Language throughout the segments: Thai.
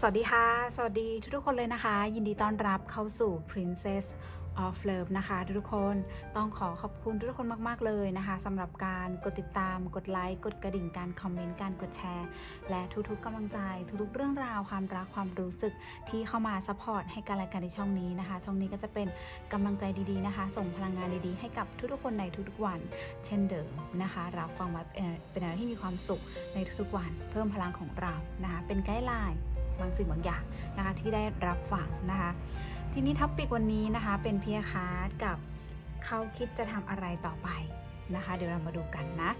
สวัสดีค่ะ สวัสดีทุกๆคนเลยนะคะ ยินดีต้อนรับเข้าสู่ Princess of Love นะคะ ทุกๆคนต้องขอขอบคุณทุกๆคนมาก ๆ เลยนะคะสำหรับการกดติดตามกดไลค์กดกระดิ่งการคอมเมนต์การกดแชร์ และทุกๆกำลังใจทุกๆเรื่องราวความรักความรู้สึกที่เข้ามาซัพพอร์ตให้การรายการในช่องนี้นะคะ ช่องนี้ก็จะเป็นกำลังใจดีๆนะคะ ส่งพลังงานดีๆ ให้กับทุกๆคนในทุกๆวัน เช่นเดิมนะคะรับฟังไว้เป็นเป็นอะไรที่มีความสุขในทุกๆวัน เพิ่มพลังของเรานะคะเป็นไกด์ไลน์ บางสิ่งบางอย่างนะคะที่ได้รับฟังนะคะ ทีนี้ท็อปปิกวันนี้นะคะเป็นเพียคาร์ดกับเขาคิดจะทำอะไรต่อไปนะคะ เดี๋ยวเรามาดูกันนะ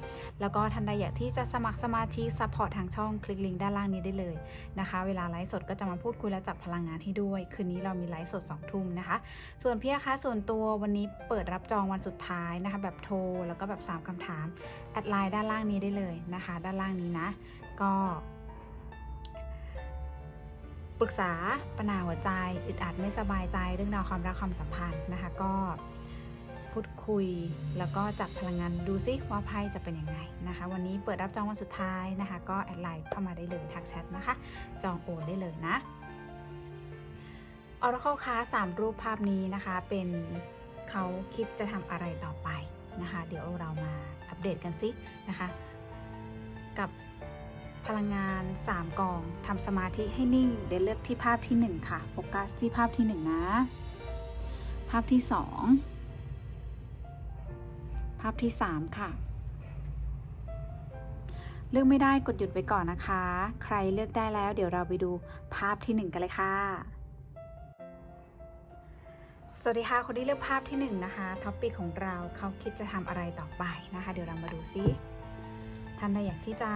แล้วก็ท่านใดอยากที่จะสมัครสมาธิซัพพอร์ตทางช่องคลิกลิงก์ด้านล่างนี้ได้เลยนะคะ เวลาไลฟ์สดก็จะมาพูดคุยและจับพลังงานให้ด้วย คืนนี้เรามีไลฟ์สด2ทุ่มนะคะ ส่วนเพียคะส่วนตัววันนี้เปิดรับจองวันสุดท้ายนะคะ แบบโทรแล้วก็แบบ 3คำถามแอดไลน์ด้านล่างนี้ได้เลยนะคะ ด้านล่างนี้นะ ก็ ปรึกษาปัญหาหัวใจอึดอัดไม่สบายใจเรื่องราวความรักความสัมพันธ์นะคะ ก็พูดคุยแล้วก็จับพลังงานดูซิว่าไพ่จะเป็นยังไงนะคะ วันนี้เปิดรับจองวันสุดท้ายนะคะ ก็แอดไลน์เข้ามาได้เลยทักแชทนะคะ จองโอนได้เลยนะออร์เคิลค้าสามรูปภาพนี้นะคะ เป็นเขาคิดจะทำอะไรต่อไปนะคะ เดี๋ยวเรามาอัปเดตกันซินะคะ กับ พลังงาน 3 กองทำสมาธิให้นิ่ง เดี๋ยวเลือกที่ภาพที่ 1 ค่ะ โฟกัสที่ภาพที่ 1 นะ ภาพที่ 2 ภาพที่ 3 ค่ะ เลือกไม่ได้กดหยุดไปก่อนนะคะ ใครเลือกได้แล้วเดี๋ยวเราไปดูภาพที่ 1 กันเลยค่ะสวัสดีค่ะ คนที่เลือกภาพที่1นะคะท็อปปิกของเราเขาคิดจะทำอะไรต่อไปนะคะ เดี๋ยวเรามาดูซิท่านใดอยากที่จะ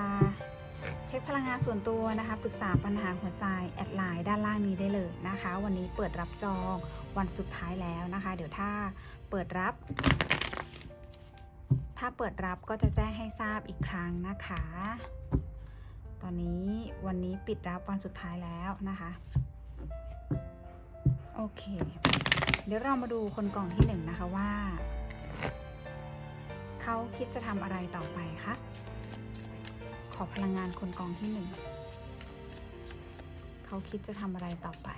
เช็คพลังงานส่วนตัวนะคะ ปรึกษาปัญหาหัวใจ แอดไลน์ด้านล่างนี้ได้เลยนะคะ วันนี้เปิดรับจองวันสุดท้ายแล้วนะคะ เดี๋ยวถ้าเปิดรับ ถ้าเปิดรับก็จะแจ้งให้ทราบอีกครั้งนะคะ ตอนนี้วันนี้ปิดรับวันสุดท้ายแล้วนะคะ โอเค เดี๋ยวเรามาดูคนกล่องที่หนึ่งนะคะว่า เขาคิดจะทำอะไรต่อไปคะ อพลังงานคนกองที่หนึ่ง เขาคิดจะทำอะไรต่อไป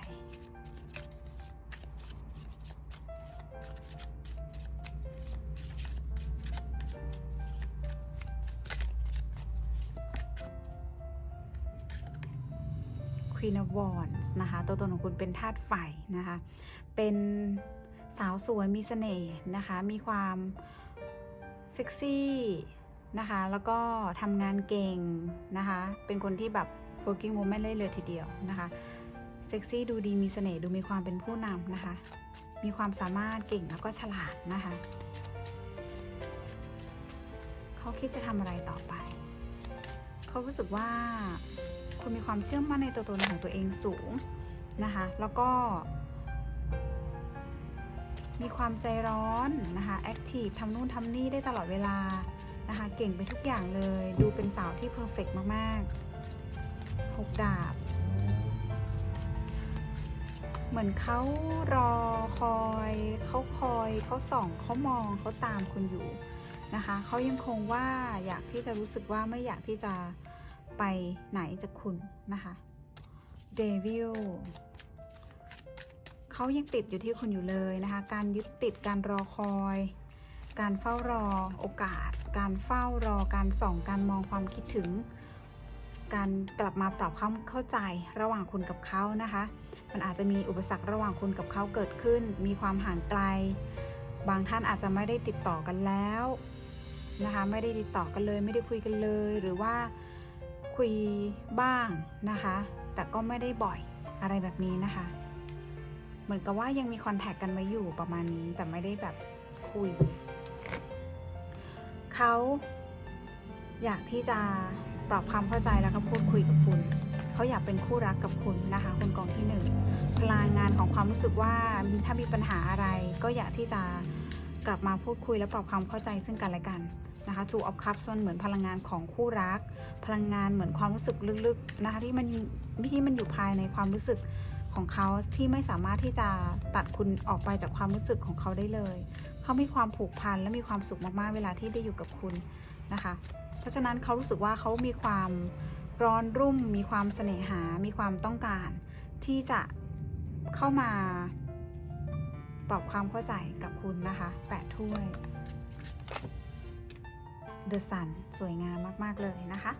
Queen of Wands นะคะ ตัวตนของคุณเป็นธาตุไฟนะคะ เป็นสาวสวยมีเสน่ห์นะคะ มีความเซ็กซี่ นะคะ แล้วก็ทำงานเก่งนะคะ เป็นคนที่แบบ working woman เลยเลยทีเดียวนะคะเซ็กซี่ดูดีมีเสน่ห์ดูมีความเป็นผู้นำนะคะ มีความสามารถเก่งแล้วก็ฉลาดนะคะ เขาคิดจะทำอะไรต่อไป เขารู้สึกว่าคุณมีความเชื่อมั่นในตัวตนของตัวเองสูงนะคะ แล้วก็ มีความใจร้อนนะคะแอคทีฟทำนู่นทำนี่ได้ตลอดเวลา นะคะเก่งไปทุกอย่างเลย ดูเป็นสาวที่เพอร์เฟกมากๆหกดาบ เหมือนเขารอคอยเขาคอยเขาส่องเขามองเขาตามคุณอยู่นะคะเขายังคงว่าอยากที่จะรู้สึกว่าไม่อยากที่จะไปไหนจากคุณนะคะเดวิลเขายังติดอยู่ที่คุณอยู่เลยนะคะ การยึดติดการรอคอย การเฝ้ารอโอกาส การเฝ้ารอการส่องการมองความคิดถึง การกลับมาปรับความเข้าใจระหว่างคุณกับเขานะคะ มันอาจจะมีอุปสรรคระหว่างคุณกับเขาเกิดขึ้น มีความห่างไกล บางท่านอาจจะไม่ได้ติดต่อกันแล้วนะคะ ไม่ได้ติดต่อกันเลย ไม่ได้คุยกันเลย หรือว่าคุยบ้างนะคะ แต่ก็ไม่ได้บ่อยอะไรแบบนี้นะคะ เหมือนกับว่ายังมีคอนแทคกันไว้อยู่ประมาณนี้แต่ไม่ได้แบบคุย เขาอยากที่จะปรับความเข้าใจแล้วก็พูดคุยกับคุณ เขาอยากเป็นคู่รักกับคุณนะคะคนกองที่หนึ่งพลังงานของความรู้สึกว่าถ้ามีปัญหาอะไร ก็อยากที่จะกลับมาพูดคุยและปรับความเข้าใจซึ่งกันและกันนะคะ Two of Cups มันเหมือนพลังงานของคู่รัก พลังงานเหมือนความรู้สึกลึกๆนะคะที่มันที่มันอยู่ภายในความรู้สึก ของเขาที่ไม่สามารถที่จะตัดคุณออกไปจากความรู้สึกของเขาได้เลย เขามีความผูกพันและมีความสุขมากๆ เวลาที่ได้อยู่กับคุณนะคะ เพราะฉะนั้นเขารู้สึกว่าเขามีความร้อนรุ่ม มีความเสน่หา มีความต้องการ ที่จะเข้ามาปรับความเข้าใจกับคุณนะคะแปดถ้วย The Sun สวยงามมาก ๆ เลยนะคะ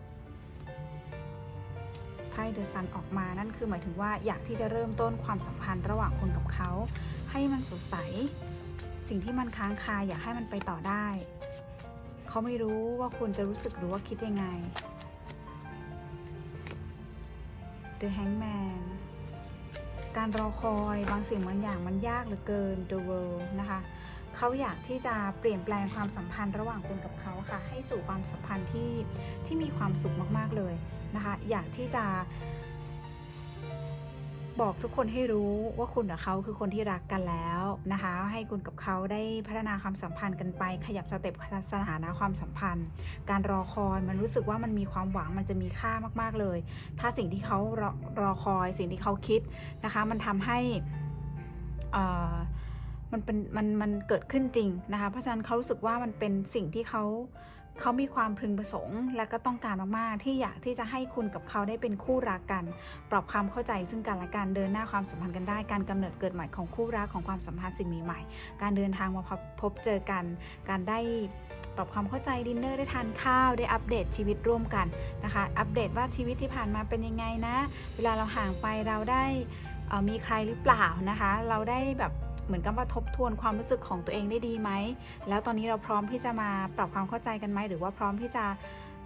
ไพ่ The Sun ออกมา นั่นคือหมายถึงว่าอยากที่จะเริ่มต้นความสัมพันธ์ระหว่างคนกับเขา ให้มันสดใส สิ่งที่มันค้างคาอยากให้มันไปต่อได้ เขาไม่รู้ว่าคุณจะรู้สึกหรือว่าคิดยังไง The Hangman การรอคอยบางสิ่งบางอย่างมันยากเหลือเกิน The World นะคะเขาอยากที่จะเปลี่ยนแปลงความสัมพันธ์ระหว่างคุณกับเขาค่ะ ให้สู่ความสัมพันธ์ที่ที่มีความสุขมากๆเลย นะคะ อยากที่จะ บอกทุกคนให้รู้ว่าคุณกับเขาคือคนที่รักกันแล้วนะคะ ให้คุณกับเขาได้พัฒนาความสัมพันธ์กันไป ขยับสเต็ปสถานะความสัมพันธ์ การรอคอยมันรู้สึกว่ามันมีความหวังมันจะมีค่ามาก ๆเลย ถ้าสิ่งที่เขารอรอคอยสิ่งที่เขาคิดนะคะ มันทำให้อ่อมันเป็นมันมันเกิดขึ้นจริงนะคะ เพราะฉะนั้นเขารู้สึกว่ามันเป็นสิ่งที่เขา เขามีความพึงประสงค์ และก็ต้องการมากๆ ที่อยากที่จะให้คุณกับเขาได้เป็นคู่รักกัน ปรับความเข้าใจซึ่งกันและกันเดินหน้าความสัมพันธ์กันได้ การกำเนิดเกิดใหม่ของคู่รักของความสัมพันธ์สิ่งมีใหม่ การเดินทางมาพบพบเจอกัน การได้ปรับความเข้าใจดินเนอร์ได้ทานข้าวได้อัปเดตชีวิตร่วมกันนะคะ อัปเดตว่าชีวิตที่ผ่านมาเป็นยังไงนะ เวลาเราห่างไปเราได้มีใครหรือเปล่านะคะ เราได้แบบ เหมือนกับว่าทบทวนความรู้สึกของตัวเองได้ดีไหม แล้วตอนนี้เราพร้อมที่จะมาปรับความเข้าใจกันไหม หรือว่าพร้อมที่จะ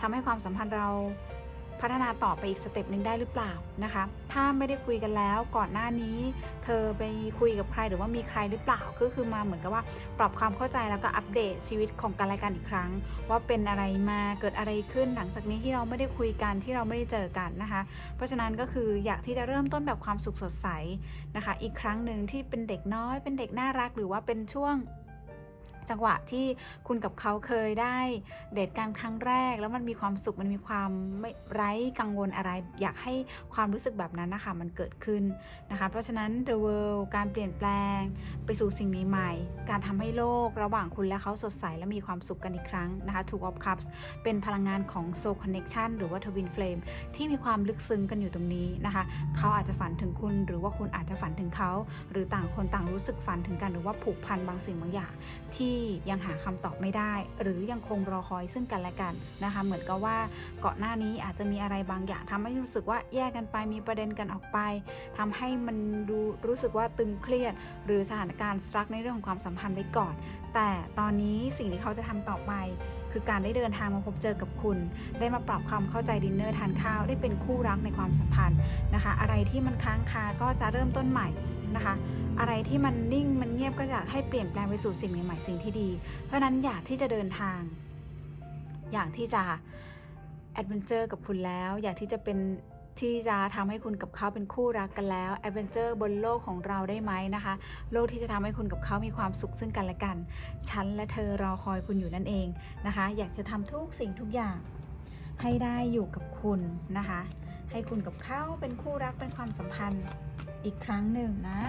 ทำให้ความสัมพันธ์เรา พัฒนาต่อไปอีกสเต็ปหนึ่งได้หรือเปล่านะคะ ถ้าไม่ได้คุยกันแล้วก่อนหน้านี้ เธอไปคุยกับใครหรือว่ามีใครหรือเปล่าก็คือมาเหมือนกับว่าปรับความเข้าใจแล้วก็อัปเดตชีวิตของกันและกันอีกครั้ง ว่าเป็นอะไรมาเกิดอะไรขึ้นหลังจากนี้ที่เราไม่ได้คุยกันที่เราไม่ได้เจอกันนะคะ เพราะฉะนั้นก็คืออยากที่จะเริ่มต้นแบบความสุขสดใสนะคะ อีกครั้งหนึ่งที่เป็นเด็กน้อยเป็นเด็กน่ารักหรือว่าเป็นช่วง จังหวะที่คุณกับเขาเคยได้เดทกันครั้งแรก แล้วมันมีความสุขมันมีความไม่ไร้กังวลอะไร อยากให้ความรู้สึกแบบนั้นนะคะมันเกิดขึ้นนะคะ เพราะฉะนั้น the world การเปลี่ยนแปลง ไปสู่สิ่งใหม่ๆการทำให้โลกระหว่างคุณและเขาสดใสและมีความสุขกันอีกครั้งนะคะ Two of Cups เป็นพลังงานของ Soul Connection หรือว่า Twin Flame ที่มีความลึกซึ้งกันอยู่ตรงนี้นะคะ เขาอาจจะฝันถึงคุณ หรือว่าคุณอาจจะฝันถึงเขา หรือต่างคนต่างรู้สึกฝันถึงกันหรือว่าผูกพันบางสิ่งบางอย่างที่ยังหาคำตอบไม่ได้ หรือยังคงรอคอยซึ่งกันและกันนะคะเหมือนกับว่าก่อนหน้านี้อาจจะมีอะไรบางอย่างทำให้รู้สึกว่าแยกกันไปมีประเด็นกันออกไปทำให้มันดูรู้สึกว่าตึงเครียด หรือสถานการณ์สตรักในเรื่องของความสัมพันธ์ไว้ก่อน แต่ตอนนี้สิ่งที่เขาจะทำต่อไปคือการได้เดินทางมาพบเจอกับคุณ ได้มาปรับความเข้าใจดินเนอร์ทานข้าว ได้เป็นคู่รักในความสัมพันธ์นะคะ อะไรที่มันค้างคาก็จะเริ่มต้นใหม่นะคะ อะไรที่มันนิ่งมันเงียบก็จะให้เปลี่ยนแปลงไปสู่สิ่งใหม่ๆสิ่งที่ดี เพราะนั้นอยากที่จะเดินทาง อยากที่จะแอดเวนเจอร์กับคุณแล้ว อยากที่จะเป็นที่จะทำให้คุณกับเขาเป็นคู่รักกันแล้วแอดเวนเจอร์บนโลกของเราได้ไหมนะคะ โลกที่จะทำให้คุณกับเขามีความสุขซึ่งกันและกัน ฉันและเธอรอคอยคุณอยู่นั่นเองนะคะ อยากจะทำทุกสิ่งทุกอย่าง ให้ได้อยู่กับคุณนะคะ ให้คุณกับเขาเป็นคู่รักเป็นความสัมพันธ์อีกครั้งหนึ่งนะ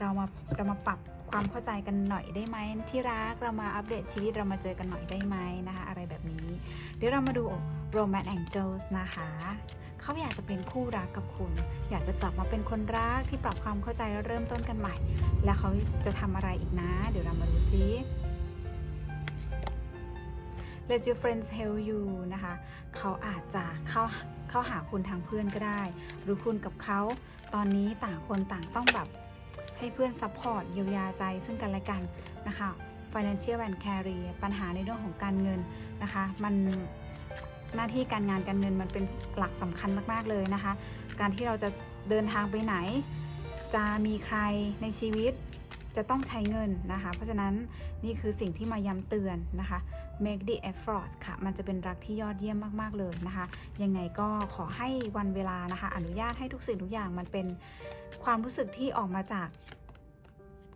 เรามาเรามาปรับความเข้าใจกันหน่อยได้ไหมที่รักเรามาอัปเดตชีวิตเรามาเจอกันหน่อยได้ไหมนะคะ อะไรแบบนี้ เดี๋ยวเรามาดู Romance Angels นะคะ เขาอยากจะเป็นคู่รักกับคุณ อยากจะกลับมาเป็นคนรักที่ปรับความเข้าใจแล้วเริ่มต้นกันใหม่ แล้วเขาจะทำอะไรอีกนะ เดี๋ยวเรามาดูซิ Let your friends help you นะคะ เขาอาจจะเข้าเข้าหาคุณทางเพื่อนก็ได้ หรือคุณกับเขาตอนนี้ต่างคนต่างต้องแบบ ให้เพื่อนซัพพอร์ตเยียวยาใจซึ่งกันและกันนะคะ financial and career ปัญหาในเรื่องของการเงินนะคะ มันหน้าที่การงานการเงินมันเป็นหลักสำคัญมาก ๆ เลยนะคะ การที่เราจะเดินทางไปไหน จะมีใครในชีวิตจะต้องใช้เงินนะคะ เพราะฉะนั้นนี่คือสิ่งที่มาย้ำเตือนนะคะ make the effort ค่ะ มันจะเป็นรักที่ยอดเยี่ยมมากๆเลยนะคะ ยังไงก็ขอให้วันเวลานะคะ อนุญาตให้ทุกสิ่งทุกอย่างมันเป็นความรู้สึกที่ออกมาจาก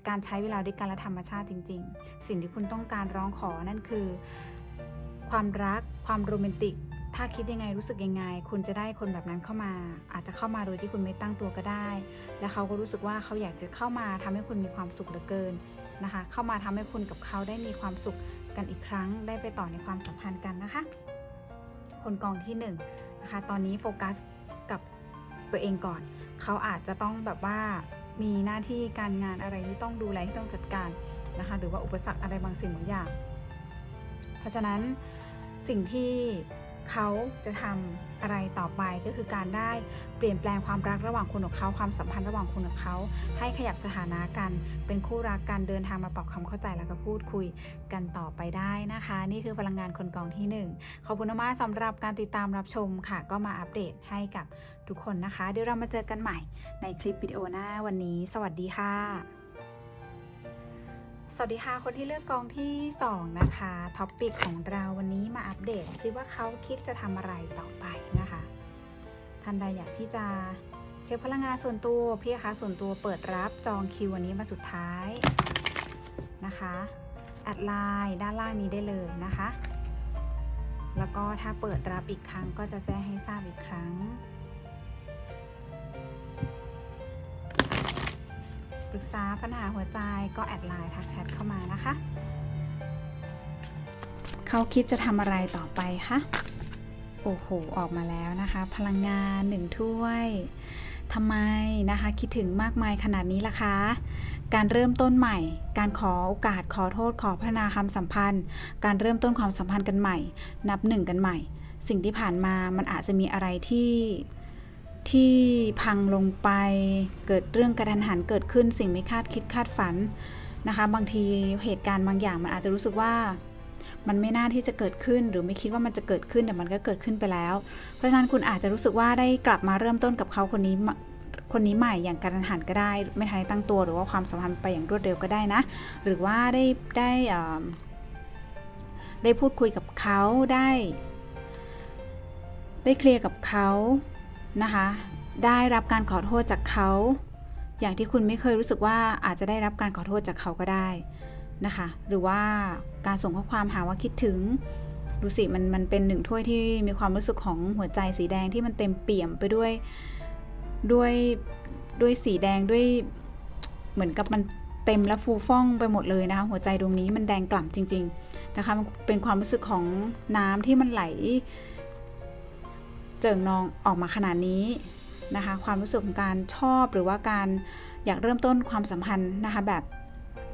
การใช้เวลาด้วยกันและธรรมชาติจริง ๆ สิ่งที่คุณต้องการร้องขอนั่นคือ ความรัก ความโรแมนติก ถ้าคิดยังไงรู้สึกยังไง คุณจะได้คนแบบนั้นเข้ามา อาจจะเข้ามาโดยที่คุณไม่ตั้งตัวก็ได้ และเขาก็รู้สึกว่าเขาอยากจะเข้ามาทำให้คุณมีความสุขเหลือเกินนะคะ เข้ามาทำให้คุณกับเขาได้มีความสุข กันอีกครั้งได้ไปต่อในความสัมพันธ์กันนะคะ คนกองที่หนึ่งนะคะตอนนี้โฟกัสกับตัวเองก่อน เขาอาจจะต้องแบบว่ามีหน้าที่การงานอะไรที่ต้องดูแลที่ต้องจัดการนะคะหรือว่าอุปสรรคอะไรบางสิ่งบางอย่าง เพราะฉะนั้นสิ่งที่ เขาจะทำอะไรต่อไปก็คือการได้เปลี่ยนแปลงความรักระหว่างคุณกับเขาความสัมพันธ์ระหว่างคุณกับเขา ให้ขยับสถานะกัน เป็นคู่รักกันเดินทางมาปรับความเข้าใจแล้วก็พูดคุยกันต่อไปได้นะคะ นี่คือพลังงานคนกองที่หนึ่งขอบคุณมากสำหรับการติดตามรับชมค่ะ ก็มาอัปเดตให้กับทุกคนนะคะ เดี๋ยวเรามาเจอกันใหม่ในคลิปวิดีโอหน้าวันนี้ สวัสดีค่ะ สวัสดีค่ะ คนที่เลือกกองที่ 2 นะคะท็อปปิกของเราวันนี้มาอัปเดตซิว่าเขาคิดจะทำอะไรต่อไปนะคะ ท่านใดอยากที่จะเช็คพลังงานส่วนตัว พี่คะส่วนตัวเปิดรับจองคิววันนี้มาสุดท้ายนะคะแอดไลน์ด้านล่างนี้ได้เลยนะคะ แล้วก็ถ้าเปิดรับอีกครั้งก็จะแจ้งให้ทราบอีกครั้ง ปรึกษาปัญหาหัวใจก็แอดไลน์ทักแชทเข้ามานะคะ เขาคิดจะทำอะไรต่อไปคะโอ้โห ออกมาแล้วนะคะ พลังงานหนึ่งถ้วยทำไมนะคะ คิดถึงมากมายขนาดนี้ล่ะคะ การเริ่มต้นใหม่ การขอโอกาสขอโทษขอพัฒนาความสัมพันธ์ การเริ่มต้นความสัมพันธ์กันใหม่ นับหนึ่งกันใหม่ สิ่งที่ผ่านมามันอาจจะมีอะไรที่ ที่พังลงไปเกิดเรื่องกระทันหันเกิดขึ้นสิ่งไม่คาดคิดคาดฝันนะคะ บางทีเหตุการณ์บางอย่างมันอาจจะรู้สึกว่ามันไม่น่าที่จะเกิดขึ้นหรือไม่คิดว่ามันจะเกิดขึ้นแต่มันก็เกิดขึ้นไปแล้ว เพราะฉะนั้นคุณอาจจะรู้สึกว่าได้กลับมาเริ่มต้นกับเขาคนนี้คนนี้ใหม่อย่างการันหันก็ได้ ไม่ทันได้ตั้งตัวหรือว่าความสัมพันธ์ไปอย่างรวดเร็วก็ได้นะ หรือว่าได้ได้ได้พูดคุยกับเขาได้ ได้เคลียร์กับเขา นะคะ ได้รับการขอโทษจากเขา อย่างที่คุณไม่เคยรู้สึกว่าอาจจะได้รับการขอโทษจากเขาก็ได้นะคะ หรือว่าการส่งข้อความหาว่าคิดถึงดูสิมันมันเป็นหนึ่งถ้วยที่มีความรู้สึกของหัวใจสีแดงที่มันเต็มเปี่ยมไปด้วยด้วยด้วยสีแดงด้วยเหมือนกับมันเต็มและฟูฟ่องไปหมดเลยนะคะหัวใจดวงนี้มันแดงกล่ำจริง ๆ นะคะมันเป็นความรู้สึกของน้ำที่มันไหล เจิ่งนองออกมาขนาดนี้นะคะ ความรู้สึกของการชอบหรือว่าการอยากเริ่มต้นความสัมพันธ์นะคะแบบ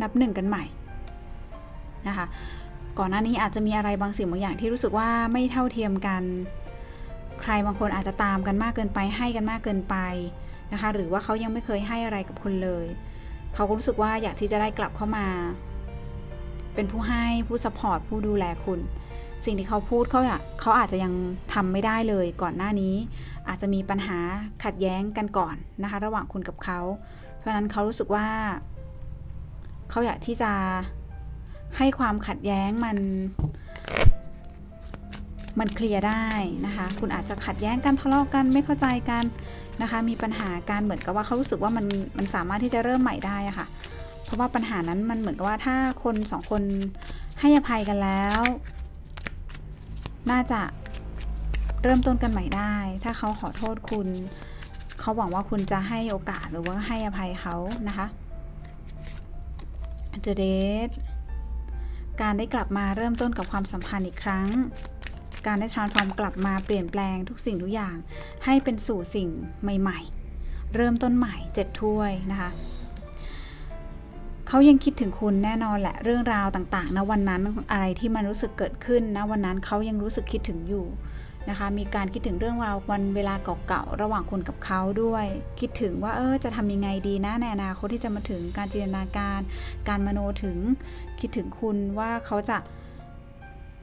นับหนึ่งกันใหม่นะคะ ก่อนหน้านี้อาจจะมีอะไรบางสิ่งบางอย่างที่รู้สึกว่าไม่เท่าเทียมกัน ใครบางคนอาจจะตามกันมากเกินไป ให้กันมากเกินไปนะคะ หรือว่าเขายังไม่เคยให้อะไรกับคุณเลย เขาก็รู้สึกว่าอยากที่จะได้กลับเข้ามา เป็นผู้ให้ผู้สปอร์ตผู้ดูแลคุณ สิ่งที่เขาพูดเขาอยากเขาอาจจะยังทำไม่ได้เลยก่อนหน้านี้ อาจจะมีปัญหาขัดแย้งกันก่อนนะคะ ระหว่างคุณกับเขา เพราะนั้นเขารู้สึกว่า เขาอยากที่จะให้ความขัดแย้งมัน มันเคลียร์ได้นะคะ คุณอาจจะขัดแย้งกันทะเลาะกันไม่เข้าใจกันนะคะ มีปัญหาการเหมือนกับว่าเขารู้สึกว่ามันมันสามารถที่จะเริ่มใหม่ได้ะค่ะ เพราะว่าปัญหานั้นมันเหมือนกับว่าถ้าคนสองคนให้อภัยกันแล้ว น่าจะเริ่มต้นกันใหม่ได้ ถ้าเขาขอโทษคุณ เขาหวังว่าคุณจะให้โอกาสหรือว่าให้อภัยเขานะคะ The Date การได้กลับมาเริ่มต้นกับความสัมพันธ์อีกครั้ง การได้ transform กลับมาเปลี่ยนแปลงทุกสิ่งทุกอย่าง ให้เป็นสู่สิ่งใหม่ ๆ เริ่มต้นใหม่เจ็ดถ้วยนะคะ เขายังคิดถึงคุณแน่นอนแหละเรื่องราวต่างๆณวันนั้นอะไรที่มันรู้สึกเกิดขึ้นณวันนั้นเขายังรู้สึกคิดถึงอยู่นะคะ มีการคิดถึงเรื่องราววันเวลาเก่าๆระหว่างคุณกับเขาด้วย คิดถึงว่าเออจะทำยังไงดีนะในอนาคตที่จะมาถึงการจินตนาการ การมโนถึงคิดถึงคุณว่าเขาจะ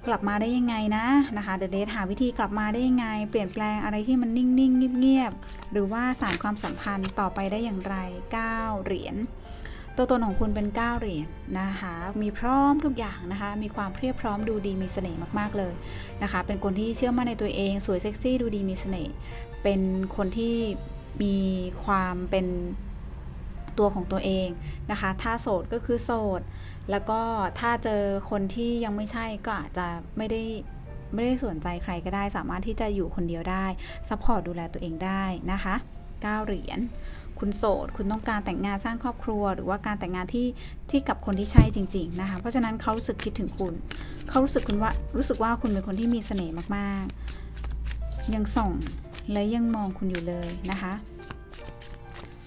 กลับมาได้ยังไงนะนะคะเดอะเดทหาวิธีกลับมาได้ยังไง เปลี่ยนแปลงอะไรที่มันนิ่งๆเงียบๆหรือว่าสารความสัมพันธ์ต่อไปได้อย่างไร 9 เหรียญ ตัวตนของคุณเป็น 9 เหรียญนะคะ มีพร้อมทุกอย่างนะคะ มีความเพียบพร้อมดูดีมีเสน่ห์มากๆเลยนะคะ เป็นคนที่เชื่อมั่นในตัวเอง สวยเซ็กซี่ดูดีมีเสน่ห์ เป็นคนที่มีความเป็นตัวของตัวเองนะคะ ถ้าโสดก็คือโสด แล้วก็ถ้าเจอคนที่ยังไม่ใช่ก็อาจจะไม่ได้ไม่ได้สนใจใครก็ได้ สามารถที่จะอยู่คนเดียวได้ซัพพอร์ตดูแลตัวเองได้นะคะ 9 เหรียญ คุณโสด คุณต้องการแต่งงานสร้างครอบครัว หรือว่าการแต่งงานที่ที่กับคนที่ใช่จริง ๆ นะคะ เพราะฉะนั้นเขารู้สึกคิดถึงคุณ เขารู้สึกคุณว่ารู้สึกว่าคุณเป็นคนที่มีเสน่ห์มากๆ ยังส่องและยังมองคุณอยู่เลยนะคะ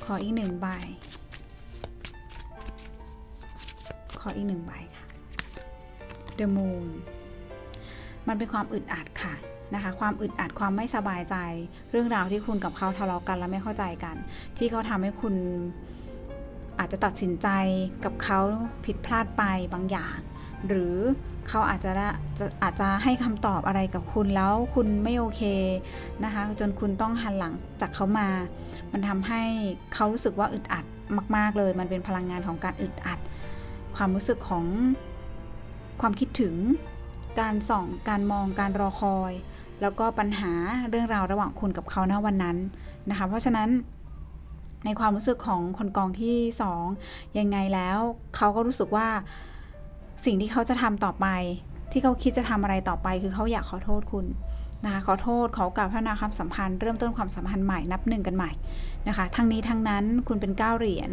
ขออีกหนึ่งใบ ขออีกหนึ่งใบค่ะ The Moon มันเป็นความอึดอัดค่ะ นะคะ ความอึดอัดความไม่สบายใจ เรื่องราวที่คุณกับเขาทะเลาะกันและไม่เข้าใจกัน ที่เขาทำให้คุณอาจจะตัดสินใจกับเขาผิดพลาดไปบางอย่าง หรือเขาอาจจะจะอาจจะให้คำตอบอะไรกับคุณแล้วคุณไม่โอเคนะคะ จนคุณต้องหันหลังจากเขามา มันทำให้เขารู้สึกว่าอึดอัดมาก ๆ เลย มันเป็นพลังงานของการอึดอัด ความรู้สึกของความคิดถึง การส่อง การมอง การรอคอย แล้วก็ปัญหาเรื่องราวระหว่างคุณกับเขาณวันนั้นนะคะ เพราะฉะนั้นในความรู้สึกของคนกองที่สองยังไงแล้วเขาก็รู้สึกว่าสิ่งที่เขาจะทำต่อไป ที่เขาคิดจะทำอะไรต่อไปคือเขาอยากขอโทษคุณนะคะขอโทษขอกล่าวพัฒนาความสัมพันธ์เริ่มต้นความสัมพันธ์ใหม่นับหนึ่งกันใหม่นะคะทั้งนี้ทั้งนั้นคุณเป็นก้าเหรียญ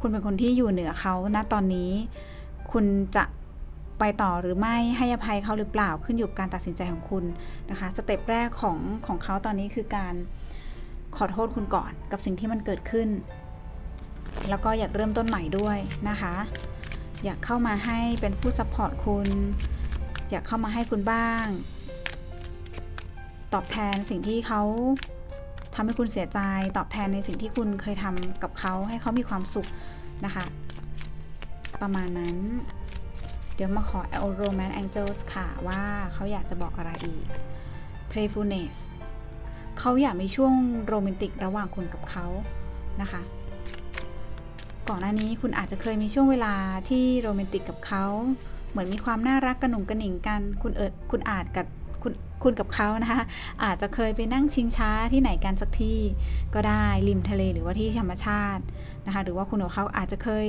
คุณเป็นคนที่อยู่เหนือเขาณตอนนี้ คุณจะ ไปต่อหรือไม่ให้อภัยเขาหรือเปล่าขึ้นอยู่กับการตัดสินใจของคุณนะคะสเต็ปแรกของของเขาตอนนี้คือการขอโทษคุณก่อนกับสิ่งที่มันเกิดขึ้น แล้วก็อยากเริ่มต้นใหม่ด้วยนะคะ อยากเข้ามาให้เป็นผู้ซัพพอร์ตคุณ อยากเข้ามาให้คุณบ้าง ตอบแทนสิ่งที่เขาทำให้คุณเสียใจ ตอบแทนในสิ่งที่คุณเคยทำกับเขาให้เขามีความสุขนะคะ ประมาณนั้น เดี๋ยวมาขอ Romance Angels ค่ะว่าเขาอยากจะบอกอะไรอีก Playfulness เขาอยากมีช่วงโรแมนติกระหว่างคุณกับเขานะคะ ก่อนหน้านี้คุณอาจจะเคยมีช่วงเวลาที่โรแมนติกกับเขา เหมือนมีความน่ารักกระหนุ่งกระหนิงกัน คุณเอิดคุณอาจกับคุณคุณกับเขานะคะอาจจะเคยไปนั่งชิงช้าที่ไหนกันสักที่ก็ได้ริมทะเลหรือว่าที่ธรรมชาตินะคะ หรือว่าคุณกับเขาอาจจะเคย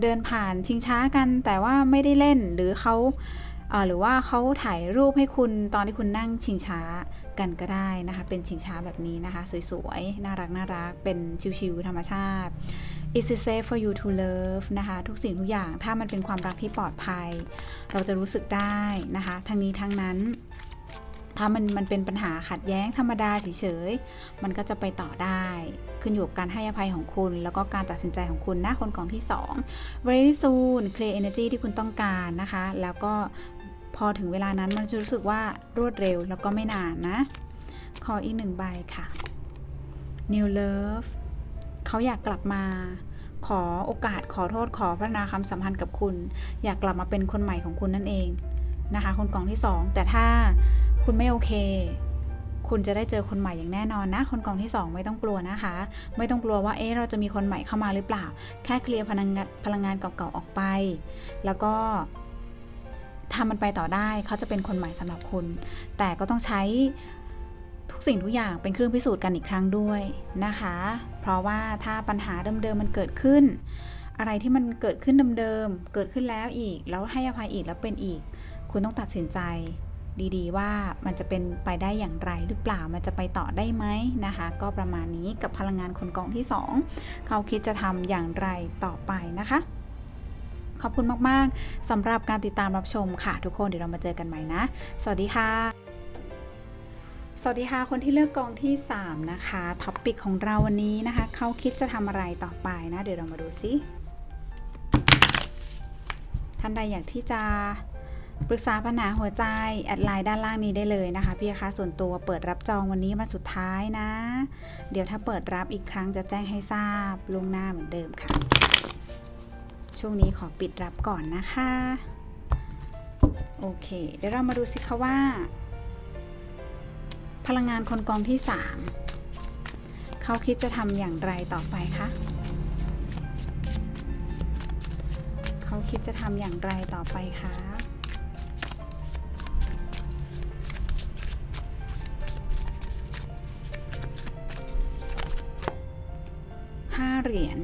เดินผ่านชิงช้ากัน แต่ว่าไม่ได้เล่นหรือเขาหรือว่าเขาถ่ายรูปให้คุณตอนที่คุณนั่งชิงช้ากันก็ได้นะคะ เป็นชิงช้าแบบนี้นะคะ สวยๆ น่ารักน่ารักเป็นชิวๆธรรมชาติ Is it safe for you to love นะคะ ทุกสิ่งทุกอย่างถ้ามันเป็นความรักที่ปลอดภัย เราจะรู้สึกได้นะคะ ทั้งนี้ทั้งนั้น ถ้ามันมันเป็นปัญหาขัดแย้งธรรมดาเฉยๆ มันก็จะไปต่อได้ ขึ้นอยู่กับการให้อภัยของคุณ แล้วก็การตัดสินใจของคุณนะคนกองที่ 2 very soon clear energy ที่คุณต้องการนะคะ แล้วก็พอถึงเวลานั้นมันจะรู้สึกว่ารวดเร็วแล้วก็ไม่นานนะ ขออีกหนึ่งใบค่ะ new love เขาอยากกลับมาขอโอกาสขอโทษขอพัฒนาความสัมพันธ์กับคุณ อยากกลับมาเป็นคนใหม่ของคุณนั่นเองนะคะ คนกองที่ 2 แต่ถ้า คุณไม่โอเค คุณจะได้เจอคนใหม่อย่างแน่นอนนะ คนกองที่ 2 ไม่ต้องกลัวนะคะ ไม่ต้องกลัวว่าเอ๊ะเราจะมีคนใหม่เข้ามาหรือเปล่า แค่เคลียร์พลังงานพลังงานเก่าๆออกไป แล้วก็ถ้ามันไปต่อได้เขาจะเป็นคนใหม่สำหรับคุณ แต่ก็ต้องใช้ทุกสิ่งทุกอย่างเป็นเครื่องพิสูจน์กันอีกครั้งด้วยนะคะ เพราะว่าถ้าปัญหาเดิมๆมันเกิดขึ้น อะไรที่มันเกิดขึ้นเดิมๆเกิดขึ้นแล้วอีก แล้วให้อภัยอีกแล้วเป็นอีก คุณต้องตัดสินใจ ดี ๆ ว่ามันจะเป็นไปได้อย่างไรหรือเปล่ามันจะไปต่อได้ไหมนะคะ ก็ประมาณนี้กับพลังงานคนกองที่ 2 เขาคิดจะทำอย่างไรต่อไปนะคะขอบคุณมาก ๆ สำหรับการติดตามรับชมค่ะ ทุกคนเดี๋ยวเรามาเจอกันใหม่นะ สวัสดีค่ะ สวัสดีค่ะ คนที่เลือกกองที่ 3 นะคะท็อปปิกของเราวันนี้นะคะ เขาคิดจะทำอะไรต่อไปนะ เดี๋ยวเรามาดูซิท่านใดอยากที่จะ ปรึกษาปัญหาหัวใจ แอดไลน์ด้านล่างนี้ได้เลยนะคะ พี่คะส่วนตัวเปิดรับจองวันนี้มาสุดท้ายนะ เดี๋ยวถ้าเปิดรับอีกครั้งจะแจ้งให้ทราบล่วงหน้าเหมือนเดิมค่ะ ช่วงนี้ขอปิดรับก่อนนะคะ โอเค เดี๋ยวเรามาดูสิคะว่า พลังงานคนกองที่ 3 เขาคิดจะทำอย่างไรต่อไปคะเขาคิดจะทำอย่างไรต่อไปคะ เหรียญ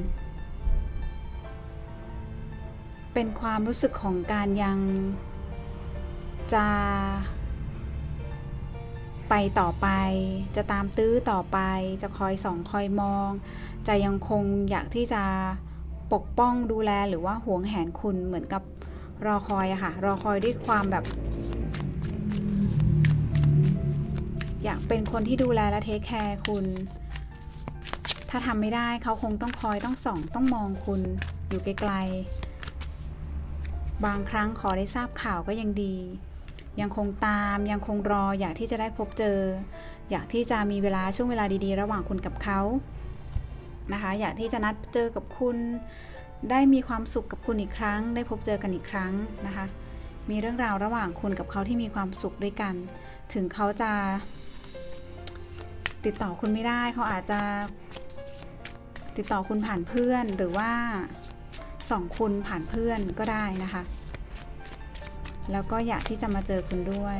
เป็นความรู้สึกของการยังจะไปต่อไป จะตามตื้อต่อไป จะคอยส่องคอยมอง จะยังคงอยากที่จะปกป้องดูแลหรือว่าห่วงแหนคุณเหมือนกับรอคอยอะค่ะ รอคอยด้วยความแบบ อยากเป็นคนที่ดูแลและเทคแคร์คุณ ถ้าทำไม่ได้เขาคงต้องคอยต้องส่องต้องมองคุณอยู่ไกลๆ บางครั้งขอได้ทราบข่าวก็ยังดี ยังคงตามยังคงรออยากที่จะได้พบเจอ อยากที่จะมีเวลาช่วงเวลาดีๆ ระหว่างคุณกับเขานะคะอยากที่จะนัดเจอกับคุณ ได้มีความสุขกับคุณอีกครั้ง ได้พบเจอกันอีกครั้งนะคะมีเรื่องราวระหว่างคุณกับเขาที่มีความสุขด้วยกัน ถึงเขาจะติดต่อคุณไม่ได้เขาอาจจะ ติดต่อคุณผ่านเพื่อนหรือว่าส่องคุณผ่านเพื่อนก็ได้นะคะ แล้วก็อยากที่จะมาเจอคุณด้วย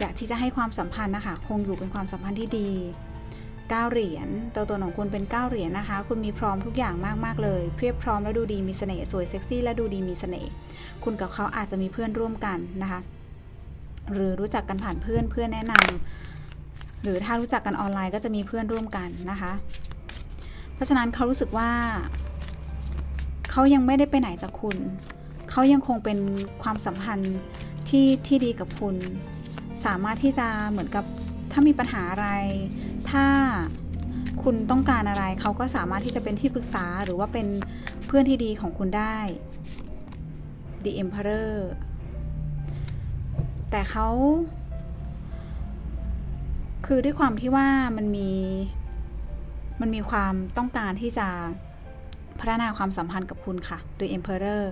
อยากที่จะให้ความสัมพันธ์นะคะ คงอยู่เป็นความสัมพันธ์ที่ดี9เหรียญตัวตนของคุณเป็น9เหรียญนะคะ คุณมีพร้อมทุกอย่างมากๆเลยเพียบพร้อมและดูดีมีเสน่ห์สวยเซ็กซี่และดูดีมีเสน่ห์คุณกับเขาอาจจะมีเพื่อนร่วมกันนะคะ หรือรู้จักกันผ่านเพื่อนเพื่อนแนะนำ หรือถ้ารู้จักกันออนไลน์ก็จะมีเพื่อนร่วมกันนะคะ เพราะฉะนั้นเขารู้สึกว่า เขายังไม่ได้ไปไหนจากคุณ เขายังคงเป็นความสัมพันธ์ที่ที่ดีกับคุณ สามารถที่จะเหมือนกับถ้ามีปัญหาอะไร ถ้าคุณต้องการอะไร เขาก็สามารถที่จะเป็นที่ปรึกษาหรือว่าเป็นเพื่อนที่ดีของคุณได้ The Emperor แต่เขา คือด้วยความที่ว่ามันมีมันมีความต้องการที่จะพัฒนาความสัมพันธ์กับคุณค่ะ The Emperor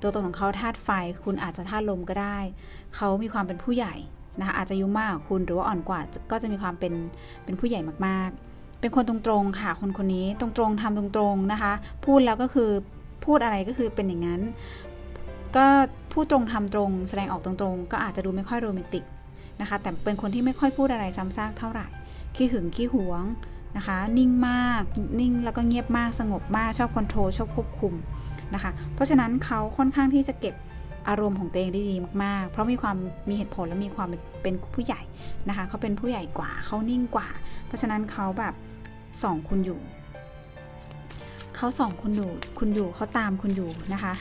ตัวตนของเขาธาตุไฟ คุณอาจจะธาตุลมก็ได้ เขามีความเป็นผู้ใหญ่นะคะอาจจะยุมากกว่าคุณหรือว่าอ่อนกว่าก็จะมีความเป็นเป็นผู้ใหญ่มากๆ เป็นคนตรงๆค่ะ คนคนนี้ตรงๆทำตรงๆนะคะ พูดแล้วก็คือพูดอะไรก็คือเป็นอย่างนั้น ก็พูดตรงทำตรง แสดงออกตรงๆ ก็อาจจะดูไม่ค่อยโรแมนติก นะคะ แต่เป็นคนที่ไม่ค่อยพูดอะไรซ้ำซากเท่าไหร่ขี้หึงขี้หวงนะคะ นิ่งมาก นิ่งแล้วก็เงียบมาก สงบมาก ชอบคอนโทรล ชอบควบคุมนะคะ เพราะฉะนั้นเขาค่อนข้างที่จะเก็บอารมณ์ของตัวเองได้ดีมาก ๆ เพราะมีความมีเหตุผลและมีความเป็นผู้ใหญ่นะคะ เขาเป็นผู้ใหญ่กว่า เขานิ่งกว่า เพราะฉะนั้นเขาแบบส่องคุณอยู่ เขาส่องคุณอยู่ คุณอยู่ เขาตามคุณอยู่นะคะ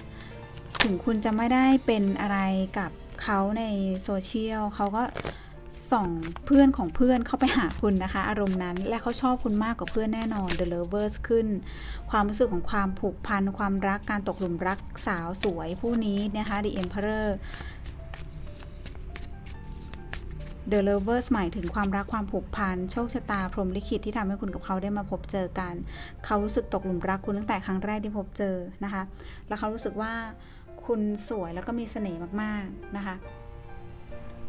ถึงคุณจะไม่ได้เป็นอะไรกับ เขาในโซเชียลเขาก็ส่องเพื่อนของเพื่อนเข้าไปหาคุณนะคะ อารมณ์นั้นและเขาชอบคุณมากกว่าเพื่อนแน่นอน The Lovers ขึ้น ความรู้สึกของความผูกพัน ความรักการตกหลุมรักสาวสวยผู้นี้นะคะ The Emperor The Lovers หมายถึงความรักความผูกพัน โชคชะตาพรหมลิขิตที่ทำให้คุณกับเขาได้มาพบเจอกัน เขารู้สึกตกหลุมรักคุณตั้งแต่ครั้งแรกที่พบเจอนะคะ แล้วเขารู้สึกว่า คุณสวยแล้วก็มีเสน่ห์มากๆนะคะ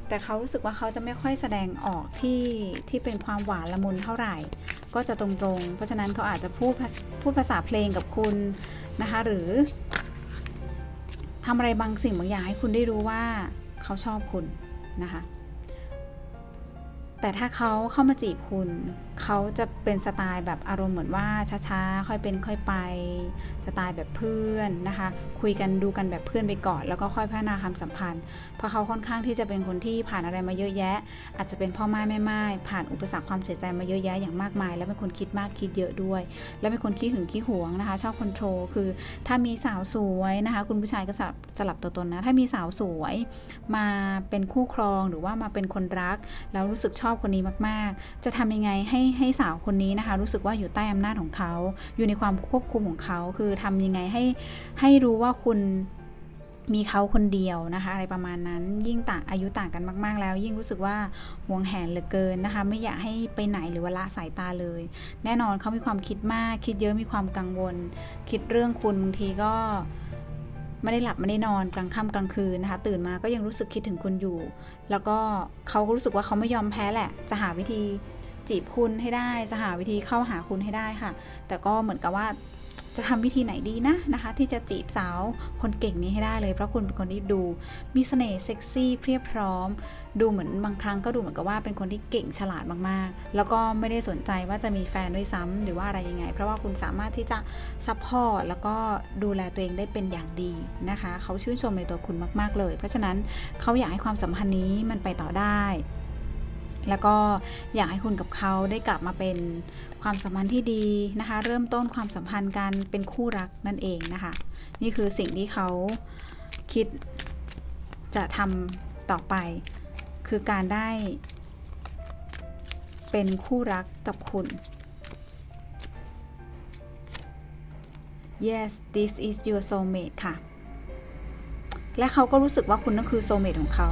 แต่เขารู้สึกว่าเขาจะไม่ค่อยแสดงออกที่ที่เป็นความหวานละมุนเท่าไหร่ ก็จะตรงๆ เพราะฉะนั้นเขาอาจจะพูดพูดภาษาเพลงกับคุณนะคะ หรือทำอะไรบางสิ่งบางอย่างให้คุณได้รู้ว่าเขาชอบคุณนะคะ แต่ถ้าเขาเข้ามาจีบคุณ เขาจะเป็นสไตล์แบบอารมณ์เหมือนว่าช้าๆ ค่อยเป็นค่อยไปสไตล์แบบเพื่อนนะคะ คุยกันดูกันแบบเพื่อนไปก่อน แล้วก็ค่อยพัฒนาความสัมพันธ์ เพราะเขาค่อนข้างที่จะเป็นคนที่ผ่านอะไรมาเยอะแยะ อาจจะเป็นพ่อไม้แม่ไม้ผ่านอุปสรรคความเสียใจมาเยอะแยะอย่างมากมาย แล้วเป็นคนคิดมากคิดเยอะด้วย แล้วเป็นคนขี้หึงขี้หวงนะคะ ชอบคอนโทรลคือ ถ้ามีสาวสวยนะคะ คุณผู้ชายก็สลับสลับตัวตนนะ ถ้ามีสาวสวย มาเป็นคู่ครองหรือว่ามาเป็นคนรัก แล้วรู้สึกชอบคนนี้มากๆ จะทำยังไงให้ให้สาวคนนี้นะคะ รู้สึกว่าอยู่ใต้อำนาจของเขา อยู่ในความควบคุมของเขาคือือทำยังไงให้ให้รู้ว่าคุณมีเขาคนเดียวนะคะ อะไรประมาณนั้นยิ่งต่างอายุต่างกันมาก ๆ แล้ว ยิ่งรู้สึกว่าห่วงแหนเหลือเกินนะคะ ไม่อยากให้ไปไหนหรือว่าละสายตาเลย แน่นอนเขามีความคิดมาก คิดเยอะมีความกังวล คิดเรื่องคุณบางทีก็ไม่ได้หลับไม่ได้นอนกลางค่ำกลางคืนนะคะ ตื่นมาก็ยังรู้สึกคิดถึงคุณอยู่ แล้วก็เขาก็รู้สึกว่าเขาไม่ยอมแพ้แหละ จะหาวิธีจีบคุณให้ได้ จะหาวิธีเข้าหาคุณให้ได้ค่ะ แต่ก็เหมือนกับว่า จะทำวิธีไหนดีนะนะคะ ที่จะจีบสาวคนเก่งนี้ให้ได้เลยเพราะคุณเป็นคนที่ดู มีเสน่ห์เซ็กซี่เพียบพร้อม ดูเหมือนบางครั้งก็ดูเหมือนกับว่าเป็นคนที่เก่งฉลาดมากๆ แล้วก็ไม่ได้สนใจว่าจะมีแฟนด้วยซ้ำหรือว่าอะไรยังไง เพราะว่าคุณสามารถที่จะซัพพอร์ตแล้วก็ดูแลตัวเองได้เป็นอย่างดีนะคะ เขาชื่นชมในตัวคุณมาก ๆเลย เพราะฉะนั้นเขาอยากให้ความสัมพันธ์นี้มันไปต่อได้ แล้วก็อยากให้คุณกับเขาได้กลับมาเป็นความสัมพันธ์ที่ดีนะคะ เริ่มต้นความสัมพันธ์กันเป็นคู่รักนั่นเองนะคะ นี่คือสิ่งที่เขาคิดจะทำต่อไปคคือการได้ เป็นคู่รักกับคุณ yes this is your soulmate ค่ะ และเขาก็รู้สึกว่าคุณนั่นคือ soulmate ของเขา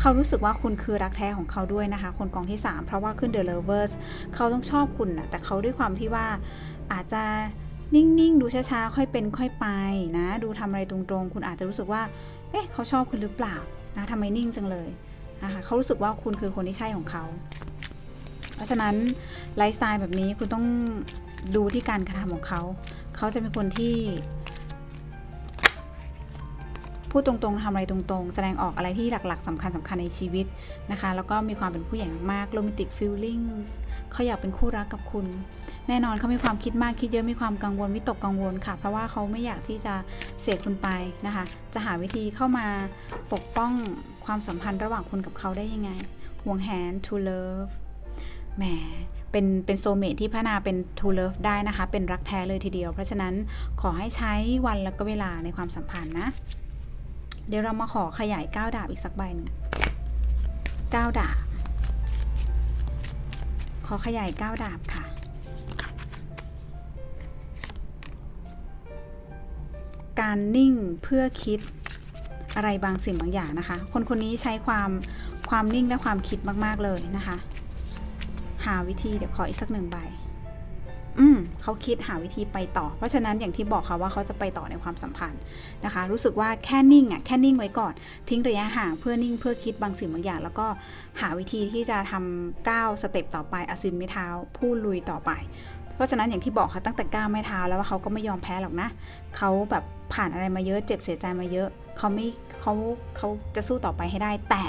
เขารู้สึกว่าคุณคือรักแท้ของเขาด้วยนะคะ คนกองที่ 3 เพราะว่าขึ้น the lovers เขาต้องชอบคุณนะแต่เขาด้วยความที่ว่าอาจจะนิ่งๆ ดูช้าๆ ค่อยเป็นค่อยไปนะ ดูทำอะไรตรงๆ คุณอาจจะรู้สึกว่า เอ๊ะ เขาชอบคุณหรือเปล่านะทำไมนิ่งจังเลยนะคะเขารู้สึกว่าคุณคือคนที่ใช่ของเขา เพราะฉะนั้นไลฟ์สไตล์แบบนี้คุณต้องดูที่การกระทำของเขา เขาจะเป็นคนที่ พูดตรงๆทำอะไรตรงๆ แสดงออกอะไรที่หลักๆสำคัญสำคัญในชีวิตนะคะ แล้วก็มีความเป็นผู้ใหญ่มากๆ romantic feelings เขาอยากเป็นคู่รักกับคุณ แน่นอนเขามีความคิดมากคิดเยอะมีความกังวลวิตกกังวลค่ะ เพราะว่าเขาไม่อยากที่จะเสียคุณไปนะคะ จะหาวิธีเข้ามาปกป้องความสัมพันธ์ระหว่างคุณกับเขาได้ยังไงห่วงแหน to love แหมเป็นเป็นโซเมทที่พัฒนาเป็น to love ได้นะคะ เป็นรักแท้เลยทีเดียว เพราะฉะนั้นขอให้ใช้วันแล้วก็เวลาในความสัมพันธ์นะ เดี๋ยวเรามาขอขยาย9ดาบอีกสักใบหนึ่ง9ดาบ ขอขยาย9ดาบค่ะ การนิ่งเพื่อคิดอะไรบางสิ่งบางอย่างนะคะ คนคนนี้ใช้ความความนิ่งและความคิดมาก ๆ เลยนะคะ หาวิธีเดี๋ยวขออีกสักหนึ่งใบ อืมเขาคิดหาวิธีไปต่อ เพราะฉะนั้นอย่างที่บอกค่ะว่าเขาจะไปต่อในความสัมพันธ์นะคะ รู้สึกว่าแค่นิ่งอะแค่นิ่งไว้ก่อน ทิ้งระยะห่างเพื่อนิ่งเพื่อคิดบางสิ่งบางอย่าง แล้วก็หาวิธีที่จะทำก้าวสเต็ปต่อไปอสินไม่เท้าผู้ลุยต่อไป เพราะฉะนั้นอย่างที่บอกค่ะตั้งแต่ก้าวไม่เท้าแล้วว่าเขาก็ไม่ยอมแพ้หรอกนะเขาแบบผ่านอะไรมาเยอะเจ็บเสียใจมาเยอะเขาไม่เขาเขาจะสู้ต่อไปให้ได้ แต่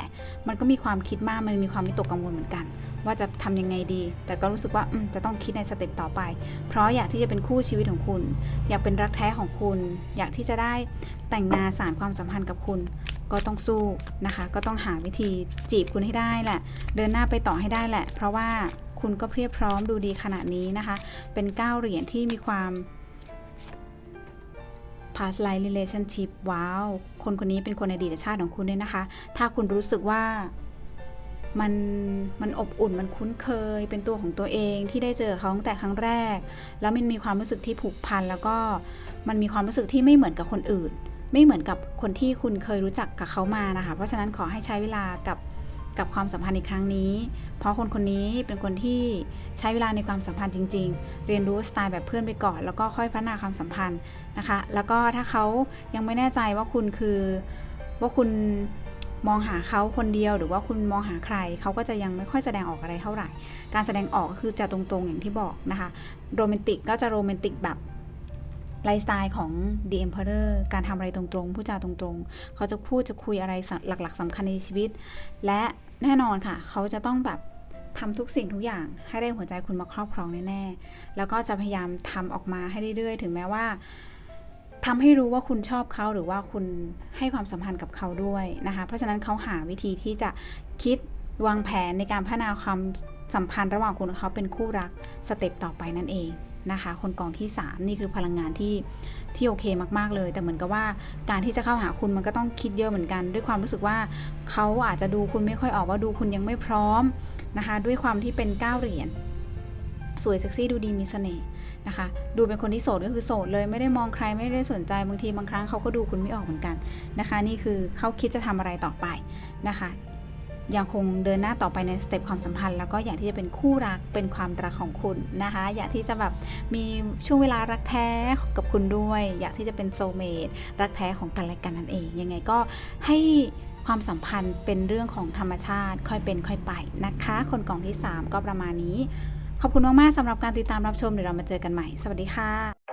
มันก็มีความคิดมากมันมีความวิตกกังวลเหมือนกัน ว่าจะทำยังไงดี แต่ก็รู้สึกว่าจะต้องคิดในสเต็ปต่อไป เพราะอยากที่จะเป็นคู่ชีวิตของคุณ อยากเป็นรักแท้ของคุณ อยากที่จะได้แต่งงานสารความสัมพันธ์กับคุณ ก็ต้องสู้นะคะ ก็ต้องหาวิธีจีบคุณให้ได้แหละ เดินหน้าไปต่อให้ได้แหละ เพราะว่าคุณก็เพียบพร้อมดูดีขนาดนี้นะคะ เป็นก้าเหรียญที่มีความ past life relationship ว้าว คนคนนี้เป็นคนในอดีตชาติของคุณด้วยนะคะ ถ้าคุณรู้สึกว่า มันมันอบอุ่นมันคุ้นเคย เป็นตัวของตัวเองที่ได้เจอเขาตั้งแต่ครั้งแรก แล้วมันมีความรู้สึกที่ผูกพันแล้วก็มันมีความรู้สึกที่ไม่เหมือนกับคนอื่น ไม่เหมือนกับคนที่คุณเคยรู้จักกับเขามานะคะ เพราะฉะนั้นขอให้ใช้เวลากับกับความสัมพันธ์ในครั้งนี้ เพราะคนคนนี้เป็นคนที่ใช้เวลาในความสัมพันธ์จริง ๆ เรียนรู้สไตล์แบบเพื่อนไปก่อน แล้วก็ค่อยพัฒนาความสัมพันธ์นะคะ แล้วก็ถ้าเขายังไม่แน่ใจว่าคุณคือว่าคุณ มองหาเขาคนเดียวหรือว่าคุณมองหาใครเขาก็จะยังไม่ค่อยแสดงออกอะไรเท่าไหร่ การแสดงออกก็คือจะตรงๆอย่างที่บอกนะคะโรแมนติกก็จะโรแมนติกแบบไลฟ์สไตล์ของ The Emperor การทำอะไรตรงๆพูดจาตรงๆ เขาจะพูดจะคุยอะไรหลักๆสำคัญในชีวิต และแน่นอนค่ะ เขาจะต้องแบบทำทุกสิ่งทุกอย่างให้ได้หัวใจคุณมาครอบครองแน่ๆ แล้วก็จะพยายามทำออกมาให้เรื่อยๆ ถึงแม้ว่า ทำให้รู้ว่าคุณชอบเขาหรือว่าคุณให้ความสัมพันธ์กับเขาด้วยนะคะ เพราะฉะนั้นเขาหาวิธีที่จะคิดวางแผนในการพัฒนาความสัมพันธ์ระหว่างคุณกับเขาเป็นคู่รักสเต็ปต่อไปนั่นเองนะคะ คนกองที่ 3 นี่คือพลังงานที่ที่โอเคมากๆเลย แต่เหมือนกับว่าการที่จะเข้าหาคุณมันก็ต้องคิดเยอะเหมือนกัน ด้วยความรู้สึกว่าเขาอาจจะดูคุณไม่ค่อยออกว่าดูคุณยังไม่พร้อมนะคะ ด้วยความที่เป็นก้าวเหรียญสวยเซ็กซี่ดูดีมีเสน่ห์ นะคะ ดูเป็นคนที่โสดก็คือโสดเลยไม่ได้มองใครไม่ได้สนใจบางทีบางครั้งเขาก็ดูคุณไม่ออกเหมือนกันนะคะ นี่คือเขาคิดจะทำอะไรต่อไปนะคะยังคงเดินหน้าต่อไปในสเต็ปความสัมพันธ์ แล้วก็อยากที่จะเป็นคู่รักเป็นความรักของคุณนะคะ อยากที่จะแบบมีช่วงเวลารักแท้กับคุณด้วย อยากที่จะเป็นโซเมตรักแท้ของกันและกันนั่นเอง ยังไงก็ให้ความสัมพันธ์เป็นเรื่องของธรรมชาติค่อยเป็นค่อยไปนะคะ คนกล่องที่ 3 ก็ประมาณนี้ ขอบคุณมากๆสำหรับการติดตามรับชมเดี๋ยวเรามาเจอกันใหม่ สวัสดีค่ะ